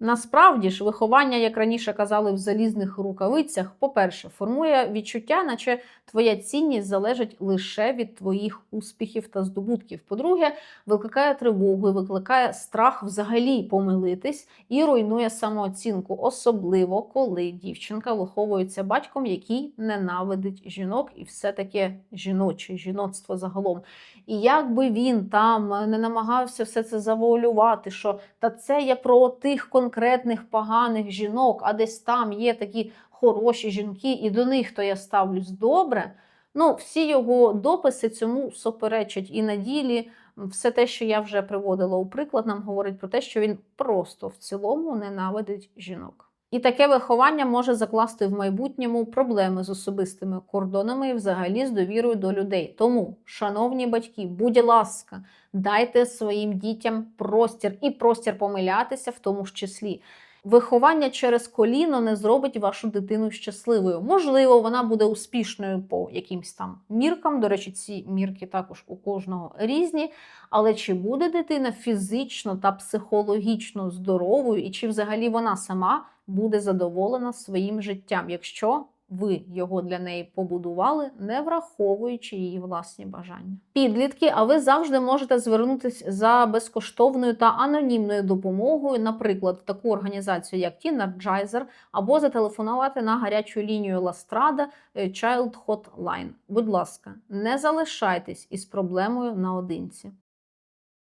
Насправді ж, виховання, як раніше казали, в залізних рукавицях, по-перше, формує відчуття, наче твоя цінність залежить лише від твоїх успіхів та здобутків. По-друге, викликає тривогу, викликає страх взагалі помилитись і руйнує самооцінку, особливо коли дівчинка виховується батьком, який ненавидить жінок і все таке жіноче, жіноцтво загалом. І як би він там не намагався все це завуалювати, що та це я про тих конкретних поганих жінок, а десь там є такі хороші жінки, і до них то я ставлюсь добре. Ну, всі його дописи цьому суперечать і на ділі. Все те, що я вже приводила у приклад, нам говорить про те, що він просто в цілому ненавидить жінок. І таке виховання може закласти в майбутньому проблеми з особистими кордонами і взагалі з довірою до людей. Тому, шановні батьки, будь ласка, дайте своїм дітям простір і простір помилятися, в тому ж числі. Виховання через коліно не зробить вашу дитину щасливою. Можливо, вона буде успішною по якимсь там міркам. До речі, ці мірки також у кожного різні. Але чи буде дитина фізично та психологічно здоровою, і чи взагалі вона сама буде задоволена своїм життям, якщо ви його для неї побудували, не враховуючи її власні бажання. Підлітки, а ви завжди можете звернутися за безкоштовною та анонімною допомогою, наприклад, в таку організацію, як Teenagizer, або зателефонувати на гарячу лінію Ластрада Child Hotline. Будь ласка, не залишайтесь із проблемою наодинці.